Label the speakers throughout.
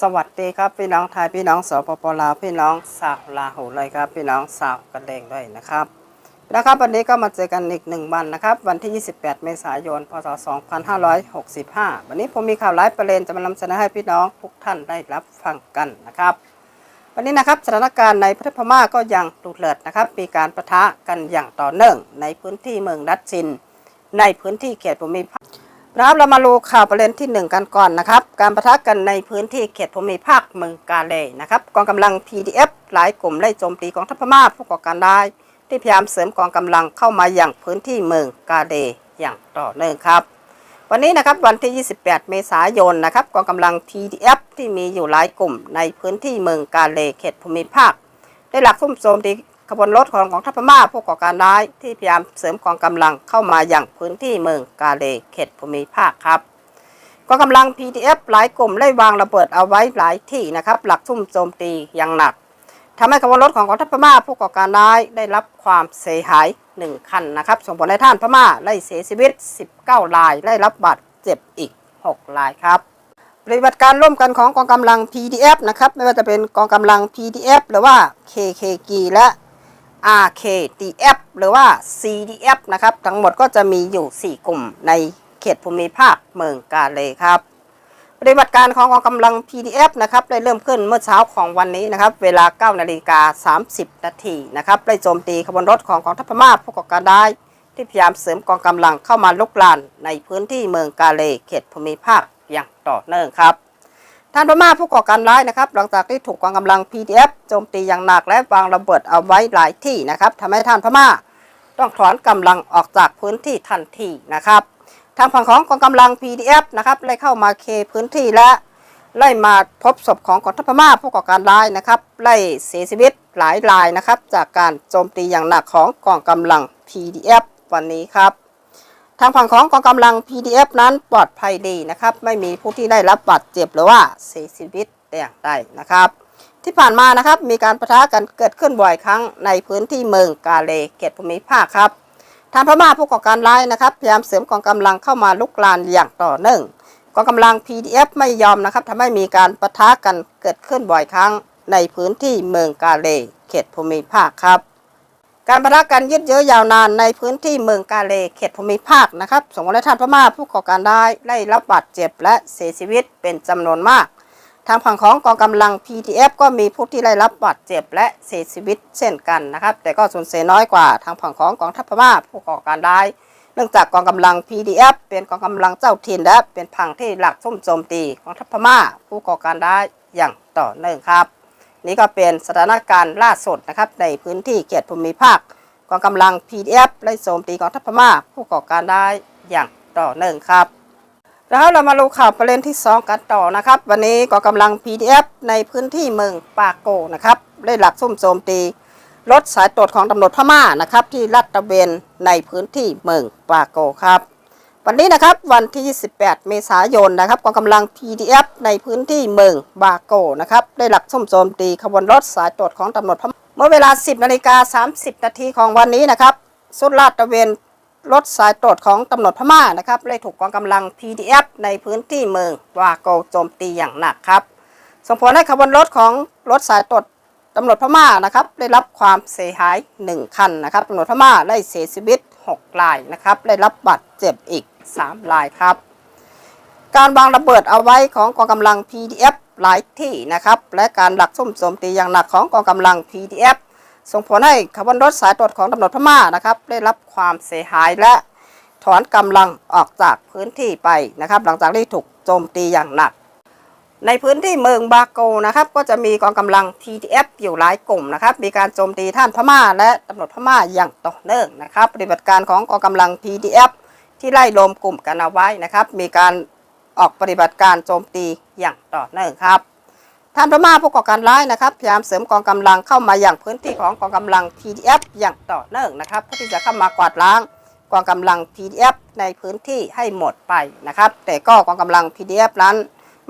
Speaker 1: สวัสดีครับพี่น้องไทยพี่น้องสปปลาวพี่น้องสาวลาหูเลยครับ พี่น้องสาวกันแดงด้วยนะครับนะครับวันนี้ก็มาเจอกันอีกหนึ่งวันนะครับ วันที่ 28 เมษายน พศ 2565 วันนี้ผมมีข่าวร้ายประเด็นจะมานำเสนอให้พี่น้องทุกท่านได้รับฟังกันนะครับ วันนี้นะครับสถานการณ์ในประเทศพม่าก็ยังดุเดือดนะครับ มีการประทะกันอย่างต่อเนื่องในพื้นที่เมืองดัชชิน ในพื้นที่เขตภูมิภาค นะครับเรามาดูข่าวประเด็นที่หนึ่งกันก่อนนะครับ การประทะกันในพื้นที่เขตภูมิภาคเมืองกาเลนะครับกองกำลัง PDF หลายกลุ่มไล่โจมตีกองทัพพม่าผู้ก่อการร้าย ที่พยายามเสริมกองกำลังเข้ามาอย่างพื้นที่เมืองกาเลอย่างต่อเนื่องครับ วันนี้นะครับวันที่ 28 เมษายนนะครับกองกำลัง PDF ที่มีอยู่หลายกลุ่มในพื้นที่เมืองกาเลเขตภูมิภาค ได้หลักซุ่มโจมตี ขบวนรถของกองทัพพม่าผู้ก่อการร้ายที่พยายามเสริมกองกำลังเข้ามาอย่างพื้นที่เมืองกาเลเขตภูมิภาคครับกองกำลัง PDF หลายกลุ่มได้วางระเบิดเอาไว้หลายที่นะครับ หลักซุ่มโจมตีอย่างหนักทำให้ขบวนรถของกองทัพพม่าผู้ก่อการร้ายได้รับความเสียหายหนึ่งคันนะครับส่งผลให้ท่านพม่าได้เสียชีวิต 19 รายได้รับบาดเจ็บอีก 6 รายครับปฏิบัติการร่วมกันของกองกำลัง PDF นะครับไม่ว่าจะเป็นกองกำลัง PDF หรือว่า KKG และ RKDF หรือว่า CDF นะครับ ทั้งหมดก็จะมีอยู่ 4 กลุ่มในเขตภูมิภาคเมืองกาเลครับ ปฏิบัติการของกองกำลัง PDF นะครับได้เริ่มขึ้นเมื่อเช้าของวันนี้นะครับ เวลา 9 นาฬิกา 30 นาทีนะครับได้โจมตีขบวนรถของกองทัพพม่าผู้ก่อการร้ายที่พยายามเสริมกองกำลังเข้ามาลุกลานในพื้นที่เมืองกาเลเขตภูมิภาคอย่างต่อเนื่องครับ ท่านพม่าผู้ก่อการร้ายนะครับหลังจากที่ถูกกองกำลัง PDF โจมตีอย่างหนักและวางระเบิดเอาไว้หลายที่นะครับทำให้ท่านพม่าต้องถอนกำลังออกจากพื้นที่ทันทีนะครับ ทางฝั่งของกองกำลัง PDF นะครับไล่เข้ามาเคพื้นที่และไล่มาพบศพของกองทัพพม่าผู้ก่อการร้ายนะครับไล่เสียชีวิตหลายรายนะครับ จากการโจมตีอย่างหนักของกองกำลัง PDF วันนี้ครับ ทางฝั่งของกองกำลัง PDF นั้นปลอดภัยดีนะครับ ไม่มีผู้ที่ได้รับบาดเจ็บหรือว่าเสียชีวิตแต่อย่างใดนะครับ ที่ผ่านมานะครับมีการประทะกันเกิดขึ้นบ่อยครั้งในพื้นที่เมืองกาเลเขตภูมิภาคครับทางพม่าผู้ก่อการร้ายนะครับพยายามเสริมกองกำลังเข้ามาลุกลานอย่างต่อเนื่องกองกำลัง PDF ไม่ยอมนะครับทำให้มีการประทะกันเกิดขึ้นบ่อยครั้งในพื้นที่เมืองกาเลเขตภูมิภาคครับ การประทะกันยืดเยื้อยาวนานในพื้นที่เมืองกาเลเขตภูมิภาคนะครับส่งผลให้ท่านพม่าผู้ก่อการร้ายได้รับบาดเจ็บและเสียชีวิตเป็นจำนวนมาก ทางฝั่งของกองกำลัง PDF ก็มีผู้ที่ได้รับบาดเจ็บและเสียชีวิตเช่นกันนะครับ แต่ก็สูญเสียน้อยกว่าทางฝั่งของกองทัพพม่าผู้ก่อการร้าย เนื่องจากกองกำลัง PDF เป็นกองกำลังเจ้าถิ่นและเป็นพังที่หลักซุ่มโจมตีกองทัพพม่าผู้ก่อการร้ายอย่างต่อเนื่องครับ นี่ก็เป็นสถานการณ์ล่าสุดนะครับในพื้นที่เขตภูมิภาคกองกำลัง PDF ไล่โจมตีกองทัพพม่าผู้ก่อการร้ายอย่างต่อเนื่องครับ แล้วเรามาดูข่าวประเด็นที่ 2 กันต่อนะครับ วันนี้กองกำลัง PDF ในพื้นที่เมืองปาโกนะครับได้หลักซุ่มโจมตีรถสายตรวจของตำรวจพม่านะครับที่ลาดตะเวนในพื้นที่เมืองปาโกครับ วันนี้นะครับวันที่ 28 เมษายนนะครับกองกำลัง PDF ในพื้นที่เมืองบาโกนะครับได้หลักซุ่มโจมตีขบวนรถสายตรวจของตำรวจพม่าเมื่อเวลา 10นาฬิกา30 นาทีของวันนี้นะครับสุดลาดตะเวนรถสายตรวจของตำรวจพม่านะครับได้ถูกกองกำลัง PDF ในพื้นที่เมืองวาโกโจมตีอย่างหนักครับส่งผลให้ขบวนรถของรถสายตรวจตำรวจพม่านะครับได้รับความเสียหาย 1 คันนะครับตำรวจพม่าได้เสียชีวิต 6 รายนะครับได้รับบาดเจ็บอีก 3รายครับ การวางระเบิดเอาไว้ของกองกำลัง PDF หลายที่นะครับ และการหลักซุ่มโจมตีอย่างหนักของกองกำลัง PDF ส่งผลให้ขบวนรถสายตรวจของตำรวจพม่านะครับ ได้รับความเสียหายและถอนกำลังออกจากพื้นที่ไปนะครับ หลังจากที่ถูกโจมตีอย่างหนัก ในพื้นที่เมืองบาโกนะครับ ก็จะมีกองกำลัง TTF อยู่หลายกลุ่มนะครับ มีการโจมตีท่านพม่า และตำรวจพม่าอย่างต่อเนื่องนะครับ ปฏิบัติการของกองกำลัง TTF ที่ไล่รวมกลุ่มกันเอาไว้นะครับ มีการออกปฏิบัติการโจมตีอย่างต่อเนื่องครับทานพม่าผู้ก่อการร้ายนะครับพยายามเสริมกองกำลังเข้ามาอย่างพื้นที่ของกองกำลัง PDF อย่างต่อเนื่องนะครับเพื่อที่จะเข้ามากวาดล้างกองกำลัง PDF ในพื้นที่ให้หมดไปนะครับ แต่ก็กองกำลัง PDF นั้น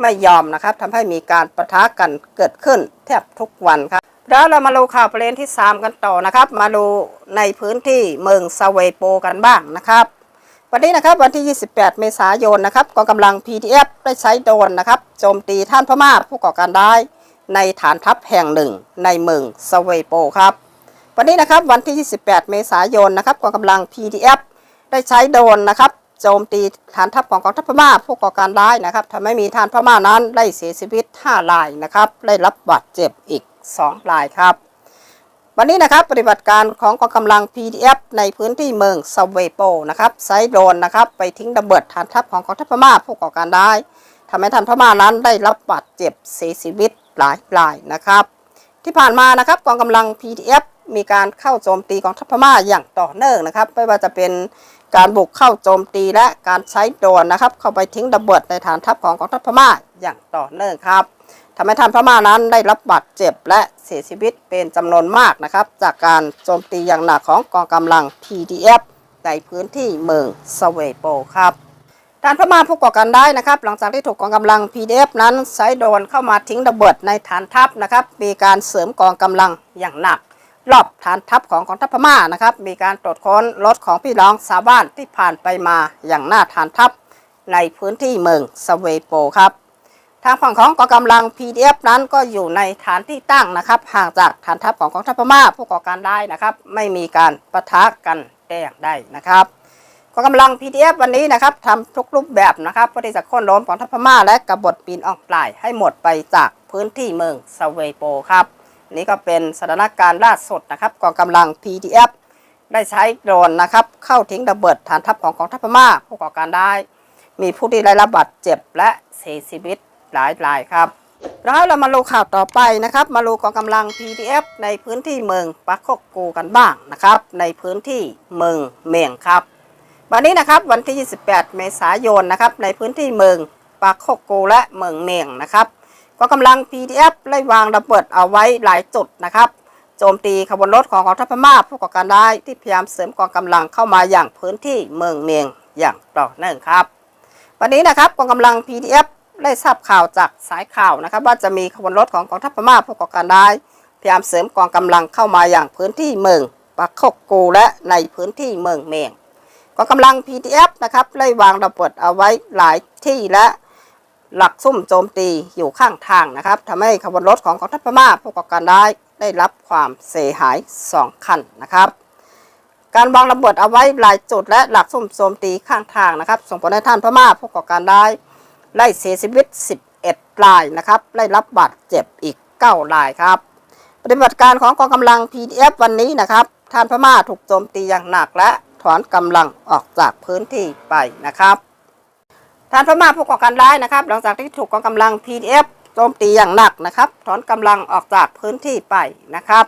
Speaker 1: ไม่ยอมนะครับทำให้มีการประทะกันเกิดขึ้นแทบทุกวันครับแล้วเรามาดูข่าวประเด็นที่ 3 กันต่อนะครับ มาดูในพื้นที่เมืองซาเวโปกันบ้างนะครับ วันนี้นะครับวันที่ 28 เมษายนนะครับกองกำลัง PDF ได้ใช้โดรนนะครับโจมตีท่านพม่าผู้ก่อการร้าย ในฐานทัพแห่งหนึ่ง ในเมืองสเวโปครับ วันนี้นะครับวันที่ 28 เมษายนนะครับกองกำลัง PDF ได้ใช้โดรนนะครับโจมตีฐานทัพของกองทัพพม่าผู้ก่อการร้ายนะครับทำให้มีฐานพม่านั้นได้เสียชีวิต 5 รายนะครับได้รับบาดเจ็บอีก 2 รายครับ วันนี้นะครับปฏิบัติการของกองกำลัง PDF ในพื้นที่เมืองซาเวโปนะครับใช้โดรนนะครับไปทิ้งระเบิดฐานทัพของกองทัพพม่าผู้ก่อการร้ายทำให้ฐานพม่านั้นได้รับบาดเจ็บเสียชีวิตหลายรายนะครับ ที่ผ่านมานะครับกองกำลัง PDF มีการเข้าโจมตีกองทัพพม่าอย่างต่อเนื่องนะครับ ไม่ว่าจะเป็นการบุกเข้าโจมตีและการใช้โดรนนะครับ เข้าไปทิ้งระเบิดในฐานทัพของกองทัพพม่าอย่างต่อเนื่องครับ ทำให้ท่านพม่านั้นได้รับบาดเจ็บและเสียชีวิตเป็นจำนวนมากนะครับ จากการโจมตีอย่างหนักของกองกำลัง PDF ในพื้นที่เมืองสเวโปครับด้านพม่าผู้ก่อการร้นะครับ หลังจากที่ถูกกองกำลัง PDF นั้นใช้โดนเข้ามาทิ้งระเบิดในฐานทัพนะครับ มีการเสริมกองกำลังอย่างหนัก รอบฐานทัพของกองทัพพม่านะครับ มีการตรวจค้นรถของพี่น้องชาวบ้านที่ผ่านไปมาอย่างหน้าฐานทัพในพื้นที่เมืองสเวโปครับ ทางฝั่งของกองกำลัง PDF นั้นก็อยู่ในฐานที่ตั้งนะครับห่างจากฐานทัพของกองทัพพม่าผู้ก่อการร้ายนะครับ ไม่มีการปะทะกันแต่อย่างใดนะครับกองกำลัง PDF วันนี้นะครับทำทุกรูปแบบนะครับเพื่อที่จะค่นล้มกองทัพพม่าและกบฏปีนออกปลายให้หมดไปจากพื้นที่เมืองสเวโปครับนี่ก็เป็นสถานการณ์ล่าสุดนะครับกองกำลัง PDF ได้ใช้โดรนนะครับเข้าทิ้งระเบิดฐานทัพของกองทัพพม่าผู้ก่อการได้มีผู้ที่ได้รับบาดเจ็บและเสียชีวิต หลายรายครับแล้วเรามาดูข่าวต่อไปนะครับ มาดูกองกำลัง PDF ในพื้นที่เมืองปักโคกกูกันบ้างนะครับ ในพื้นที่เมืองเมียงครับ วันนี้นะครับวันที่ 28 เมษายนนะครับ ในพื้นที่เมืองปากโคกกูและเมืองเมียงนะครับกองกำลัง PDF ไล่วางระเบิดเอาไว้หลายจุดนะครับโจมตีขบวนรถของกองทัพพม่าผู้ก่อการร้ายที่พยายามเสริมกองกำลังเข้ามาอย่างพื้นที่เมืองเมียงอย่างต่อเนื่องครับ วันนี้นะครับกองกำลัง PDF ได้ทราบข่าวจากสายข่าวนะครับว่าจะมีขบวนรถของกองทัพพม่าผู้ก่อการร้ายพยายามเสริมกองกำลังเข้ามาอย่างพื้นที่เมืองปากโคกูและในพื้นที่เมืองเมียงกองกำลัง PDF นะครับไล่วางระเบิดเอาไว้หลายที่และหลักซุ่มโจมตีอยู่ข้างทางนะครับทำให้ขบวนรถของกองทัพพม่าผู้ก่อการร้ายได้รับความเสียหาย 2 คันนะครับ การวางระเบิดเอาไว้หลายจุดและหลักซุ่มโจมตีข้างทางนะครับ ส่งผลให้ท่านพม่าผู้ก่อการร้าย ไล่เสียชีวิต 11 รายนะครับไล่รับบาดเจ็บอีก 9 รายครับ ปฏิบัติการของกองกำลัง PDF วันนี้นะครับท่านพม่าถูกโจมตีอย่างหนักและถอนกำลังออกจากพื้นที่ไปนะครับท่านพม่าผู้ก่อการร้ายนะครับ หลังจากที่ถูกกองกำลัง PDF โจมตีอย่างหนักนะครับ ถอนกำลังออกจากพื้นที่ไปนะครับ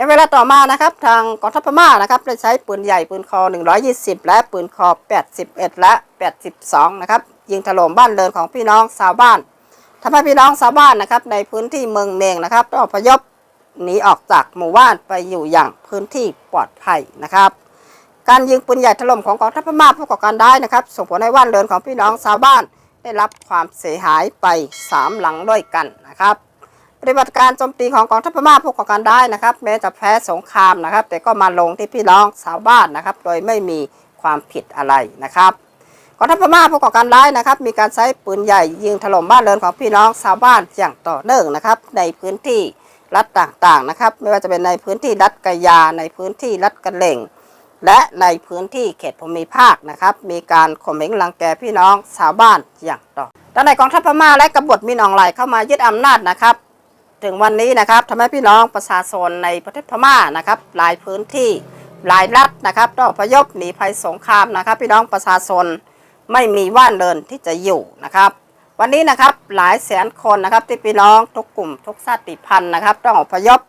Speaker 1: ในเวลาต่อมานะครับทางกองทัพพม่านะครับได้ใช้ปืนใหญ่ปืนคอ 120 และปืนคอ 81 และ 82 นะครับยิงถล่มบ้านเรือนของพี่น้องชาวบ้านทำให้พี่น้องชาวบ้านนะครับในพื้นที่เมืองเมงนะครับต้องอพยพหนีออกจากหมู่บ้านไปอยู่อย่างพื้นที่ปลอดภัยนะครับ การยิงปืนใหญ่ถล่มของกองทัพพม่าผู้ก่อการร้ายนะครับ ส่งผลให้บ้านเรือนของพี่น้องชาวบ้าน ได้รับความเสียหายไป 3 หลังด้วยกันนะครับ ปฏิบัติการโจมตีของกองทัพพม่าผู้ก่อการร้นะครับ แม้จะแพ้สงครามนะครับ แต่ก็มาลงที่พี่น้องชาวบ้านนะครับ โดยไม่มีความผิดอะไรนะครับกองทัพพม่าผู้ก่อการร้ายนะครับ มีการใช้ปืนใหญ่ยิงถล่มบ้านเรือนของพี่น้องชาวบ้านอย่างต่อเนื่องนะครับ ในพื้นที่รัฐต่างๆนะครับ ไม่ว่าจะเป็นในพื้นที่รัฐกะยา ในพื้นที่รัฐกะเหล่ง และในพื้นที่เขตภูมิภาคนะครับ มีการข่มเหงรังแกพี่น้องชาวบ้านอย่างต่อด้านในกองทัพพม่าและกบฏมินองไหลเข้ามายึดอำนาจนะครับ ถึงวันนี้นะครับทำให้พี่น้องประชาชนในประเทศพม่านะครับหลายพื้นที่หลายรัฐนะครับต้องอพยพหนีภัยสงครามนะครับ พี่น้องประชาชนไม่มีว่านเดินที่จะอยู่นะครับ วันนี้นะครับหลายแสนคนนะครับที่พี่น้องทุกกลุ่มทุกชาติพันธุ์นะครับต้องอพยพ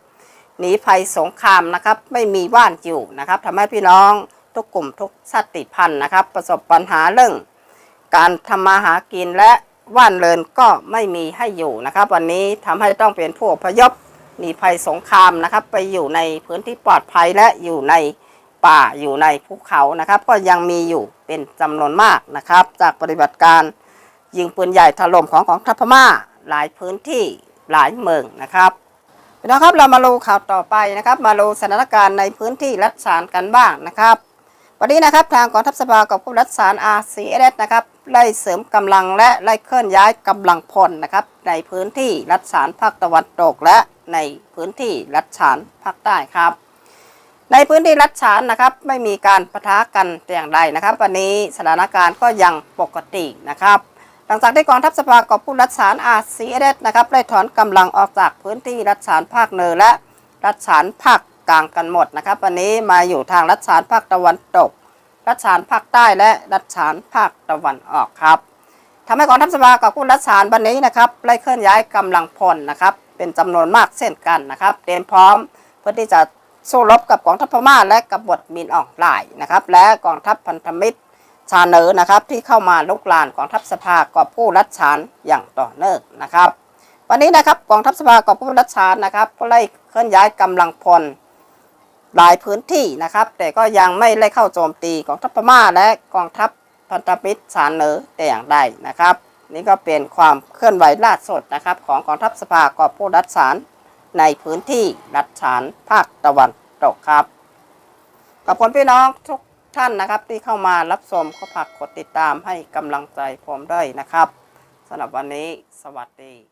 Speaker 1: หนีภัยสงครามนะครับ ไม่มีบ้านอยู่นะครับทำให้พี่น้องทุกกลุ่มทุกชาติพันธุ์นะครับ ประสบปัญหาเรื่อง การทำมาหากินและ ว่านเรินก็ไม่มีให้อยู่นะครับ วันนี้ทำให้ต้องเป็นผู้อพยพหนีภัยสงครามนะครับ ไปอยู่ในพื้นที่ปลอดภัยและอยู่ในป่าอยู่ในภูเขานะครับ ก็ยังมีอยู่เป็นจำนวนมากนะครับ จากปฏิบัติการยิงปืนใหญ่ถล่มของกองทัพพม่าหลายพื้นที่หลายเมืองนะครับนะครับเรามาดูข่าวต่อไปนะครับ มาดูสถานการณ์ในพื้นที่รัฐฉานกันบ้างนะครับ วันนี้นะครับทางกองทัพสภากับผู้รัฐสาร RCS นะครับไล่เสริมกำลังและไล่เคลื่อนย้ายกำลังพลนะครับ ในพื้นที่รัฐสารภาคตะวันตกและในพื้นที่รัฐสารภาคใต้ครับ ในพื้นที่รัฐฉานนะครับไม่มีการปะทะกันแต่อย่างใดนะครับ วันนี้สถานการณ์ก็ยังปกตินะครับหลังจากที่กองทัพสภากับผู้รัฐฉานอาซีเอสนะครับได้ถอนกำลังออกจากพื้นที่รัฐฉานภาคเหนือและรัฐฉานภาค กลางกันหมดนะครับ วันนี้มาอยู่ทางรัฐฉานภาคตะวันตก รัฐฉานภาคใต้และรัฐฉานภาคตะวันออกครับทำให้กองทัพสภากับผู้รัฐฉานวันนี้นะครับไล่เคลื่อนย้ายกำลังพลนะครับ เป็นจำนวนมากเช่นกันนะครับ เตรียมพร้อมเพื่อที่จะสู้รบกับกองทัพพม่าและกับบทมินออกไลน์นะครับ และกองทัพพันธมิตรชาเนอร์นะครับ ที่เข้ามาลุกลานกองทัพสภากอบผู้รัฐฉานอย่างต่อเนื่องนะครับ วันนี้นะครับกองทัพสภากอบผู้รัฐฉานนะครับก็ไล่เคลื่อนย้ายกำลังพล หลายพื้นที่นะครับ แต่ก็ยังไม่ไล่เข้าโจมตีกองทัพพม่าและกองทัพพันธมิตรชารเนอแต่อย่างใดนะครับ นี่ก็เป็นความเคลื่อนไหวล่าสุดนะครับ ของกองทัพสภากอบผู้รัฐฉานในพื้นที่รัฐฉานภาคตะวันตกครับขอบคุณพี่น้องทุกท่านนะครับ ที่เข้ามารับชมก็ฝากกดติดตามให้กำลังใจผมด้วยนะครับสำหรับวันนี้ สวัสดี